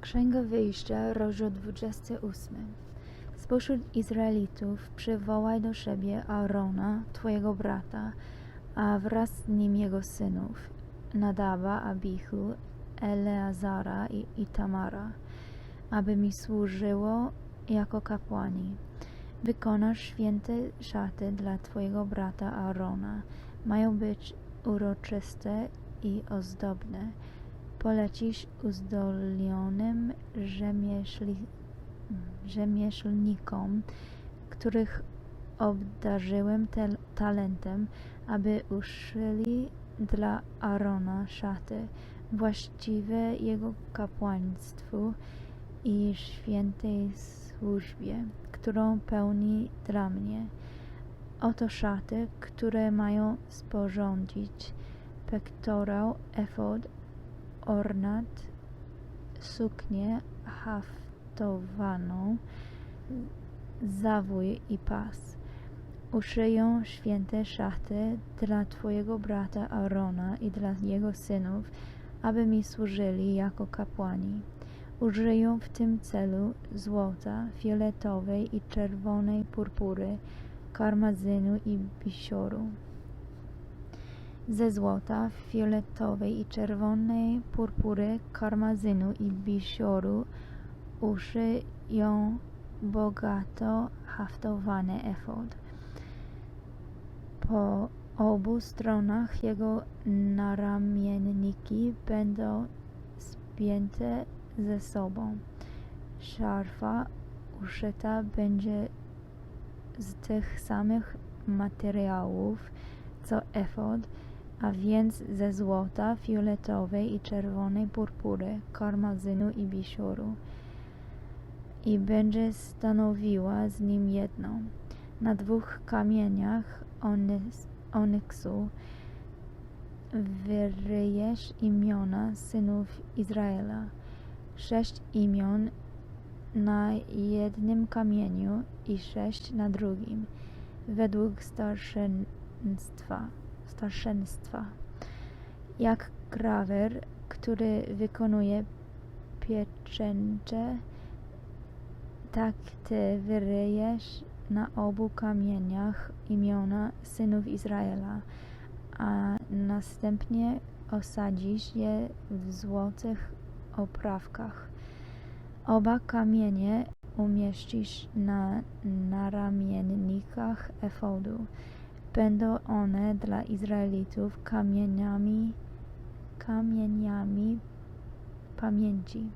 Księga Wyjścia, rozdział 28. Spośród Izraelitów przywołaj do siebie Aarona, twojego brata, a wraz z nim jego synów, Nadaba, Abichu, Eleazara i Itamara, aby mi służyło jako kapłani. Wykonasz święte szaty dla twojego brata Aarona. Mają być uroczyste i ozdobne. Polecisz uzdolnionym rzemieślnikom, których obdarzyłem tel, talentem, aby uszyli dla Arona szaty właściwe jego kapłaństwu i świętej służbie, którą pełni dla mnie. Oto szaty, które mają sporządzić pektorał, efod, ornat, suknię haftowaną, zawój i pas. Uszyją święte szaty dla Twojego brata Arona i dla jego synów, aby mi służyli jako kapłani. Użyją w tym celu złota, fioletowej i czerwonej purpury, karmazynu i bisioru ze złota, fioletowej i czerwonej purpury, karmazynu i bisioru uszyją bogato haftowany efod. Po obu stronach jego naramienniki będą spięte ze sobą. Szarfa uszyta będzie z tych samych materiałów co efod, a więc ze złota, fioletowej i czerwonej purpury, karmazynu i bisioru i będzie stanowiła z nim jedną. Na dwóch kamieniach onyksu wyryjesz imiona synów Izraela. Sześć imion na jednym kamieniu i sześć na drugim, według starszeństwa starszeństwa. Jak grawer, który wykonuje pieczęcze, tak ty wyryjesz na obu kamieniach imiona synów Izraela, a następnie osadzisz je w złotych oprawkach. Oba kamienie umieścisz na naramiennikach efodu. Będą one dla Izraelitów kamieniami, kamieniami pamięci.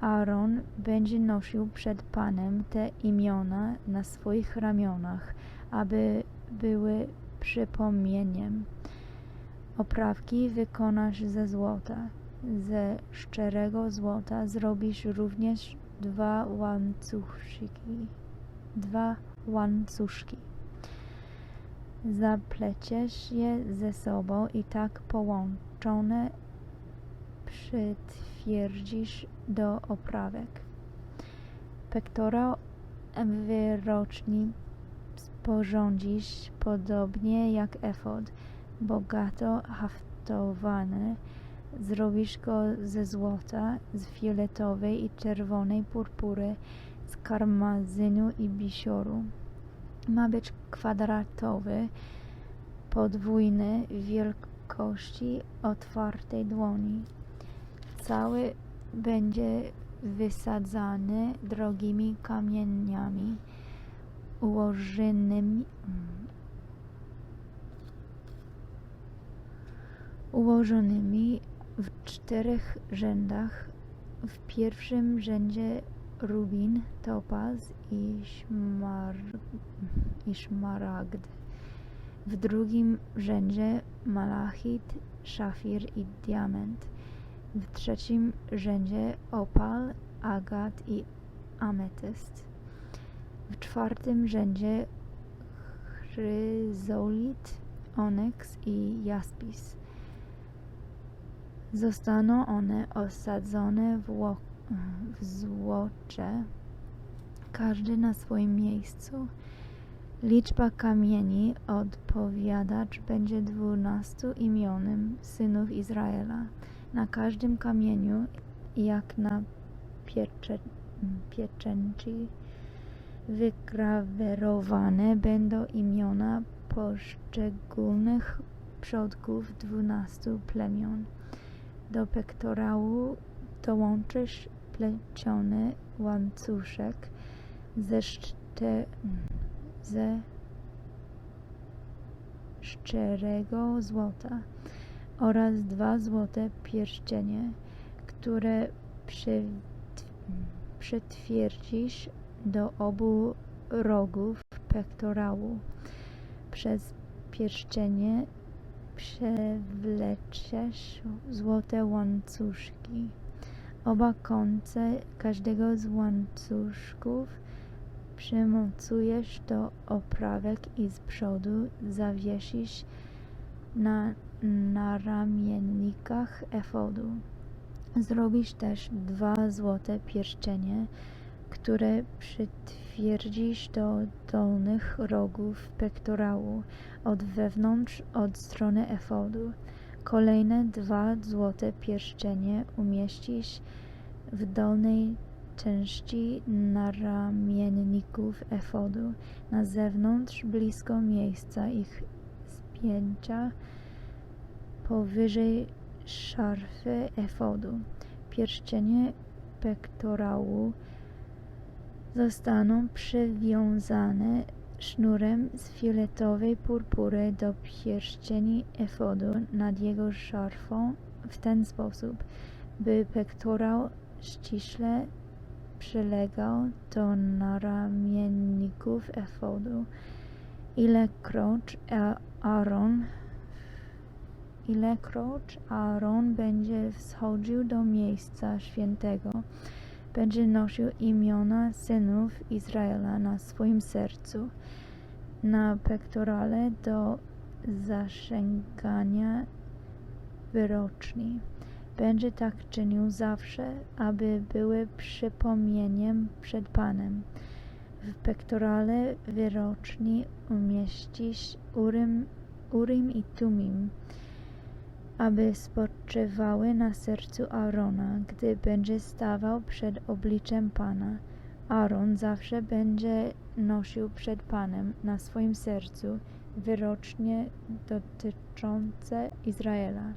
Aaron będzie nosił przed Panem te imiona na swoich ramionach, aby były przypomnieniem. Oprawki wykonasz ze złota. Ze szczerego złota zrobisz również dwa łańcuszki. Dwa łańcuszki. Zapleciesz je ze sobą i tak połączone przytwierdzisz do oprawek. Pektorał wyroczni sporządzisz podobnie jak efod, bogato haftowany. Zrobisz go ze złota, z fioletowej i czerwonej purpury, z karmazynu i bisioru ma być kwadratowy, podwójny, wielkości otwartej dłoni. Cały będzie wysadzany drogimi kamieniami ułożonymi, ułożonymi w czterech rzędach. W pierwszym rzędzie rubin, topaz i, szmar, i szmaragd. W drugim rzędzie malachit, szafir i diament. W trzecim rzędzie opal, agat i ametyst. W czwartym rzędzie chryzolit, onyks i jaspis. Zostaną one osadzone w w złocze, każdy na swoim miejscu. Liczba kamieni odpowiadacz będzie dwunastu imionym synów Izraela. Na każdym kamieniu, jak na piecze, pieczęci wygrawerowane będą imiona poszczególnych przodków dwunastu plemion. Do pektorału dołączysz pleciony łańcuszek ze, szcze, ze szczerego złota oraz dwa złote pierścienie, które przy, przytwierdzisz do obu rogów pektorału. Przez pierścienie przewleczesz złote łańcuszki. Oba końce każdego z łańcuszków przymocujesz do oprawek i z przodu zawiesisz na naramiennikach efodu. Zrobisz też dwa złote pierścienie, które przytwierdzisz do dolnych rogów pektorału od wewnątrz, od strony efodu. Kolejne dwa złote pierścienie umieścisz w dolnej części naramienników efodu, na zewnątrz, blisko miejsca ich spięcia, powyżej szarfy efodu. Pierścienie pektorału zostaną przywiązane sznurem z fioletowej purpury do pierścieni efodu nad jego szarfą w ten sposób, by pektorał ściśle przylegał do naramienników efodu. Ilekroć Aaron ilekroć Aaron będzie wschodził do miejsca świętego, będzie nosił imiona synów Izraela na swoim sercu, na pektorale do zasięgania wyroczni. Będzie tak czynił zawsze, aby były przypomnieniem przed Panem. W pektorale wyroczni umieścisz Urim, Urim i Tumim, aby spoczywały na sercu Aarona, gdy będzie stawał przed obliczem Pana. Aaron zawsze będzie nosił przed Panem na swoim sercu wyrocznie dotyczące Izraela.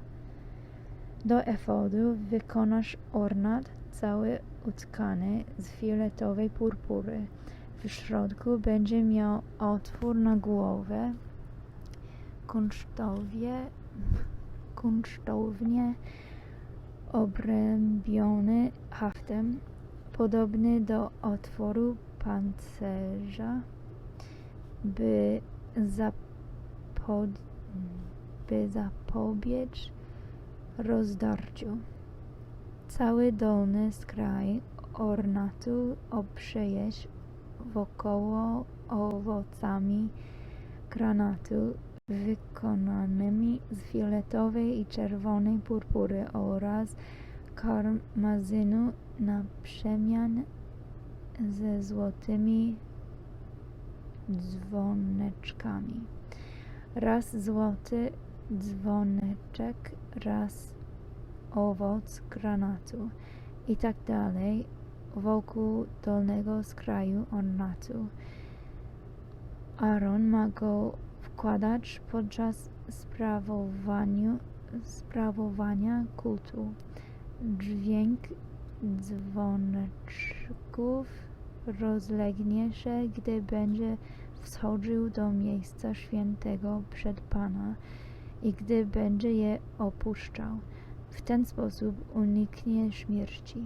Do efodu wykonasz ornat cały utkany z fioletowej purpury. W środku będzie miał otwór na głowę, kunsztowie, kunsztownie obrębiony haftem, podobny do otworu pancerza, by, zapod, by zapobiec rozdarciu. Cały dolny skraj ornatu obszyjesz wokoło owocami granatu wykonanymi z fioletowej i czerwonej purpury oraz karmazynu na przemian ze złotymi dzwoneczkami. Raz złoty dzwoneczek, raz owoc granatu i tak dalej wokół dolnego skraju ornatu. Aaron ma go wkładać podczas sprawowania kultu. Dźwięk dzwoneczków rozlegnie się, gdy będzie wschodził do miejsca świętego przed Pana i gdy będzie je opuszczał. W ten sposób uniknie śmierci.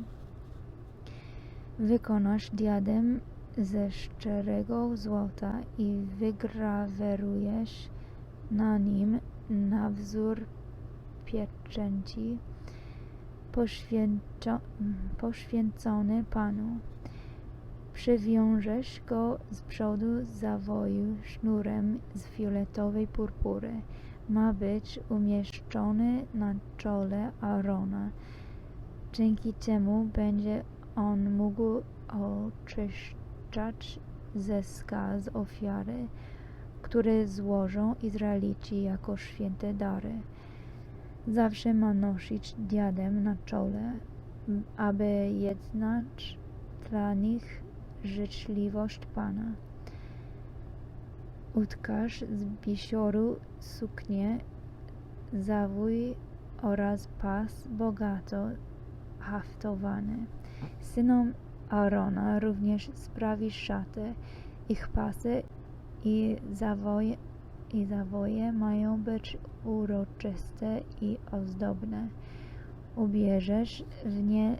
Wykonasz diadem ze szczerego złota i wygrawerujesz na nim na wzór pieczęci poświęcony Panu. Przywiążesz go z przodu zawoju sznurem z fioletowej purpury. Ma być umieszczony na czole Arona. Dzięki temu będzie on mógł skaz ofiary, które złożą Izraelici jako święte dary. Zawsze ma nosić diadem na czole aby jednać dla nich życzliwość Pana. Utkaż z bisioru suknię, zawój oraz pas bogato haftowany. Synom Aarona również sprawi szatę. Ich pasy i zawoje, i zawoje mają być uroczyste i ozdobne. Ubierzesz w nie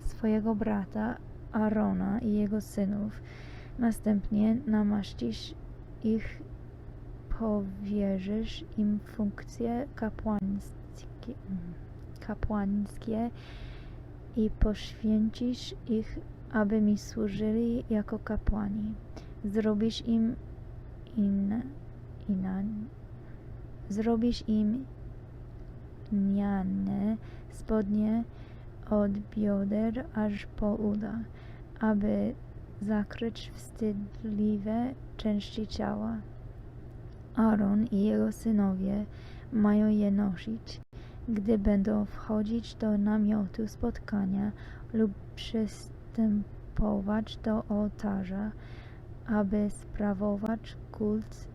swojego brata Aarona i jego synów. Następnie namaścisz ich, powierzysz im funkcje kapłańskie, kapłańskie i poświęcisz ich, aby mi służyli jako kapłani. Zrobisz im in, zrobisz im lniane spodnie od bioder aż po uda, aby zakryć wstydliwe części ciała. Aaron i jego synowie mają je nosić, gdy będą wchodzić do namiotu spotkania lub przystępować do ołtarza, aby sprawować kult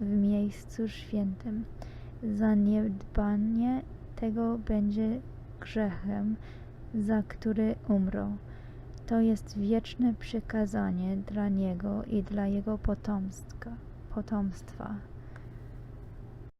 w miejscu świętym. Zaniedbanie tego będzie grzechem, za który umrą. To jest wieczne przykazanie dla niego i dla jego potomstwa. potomstwa.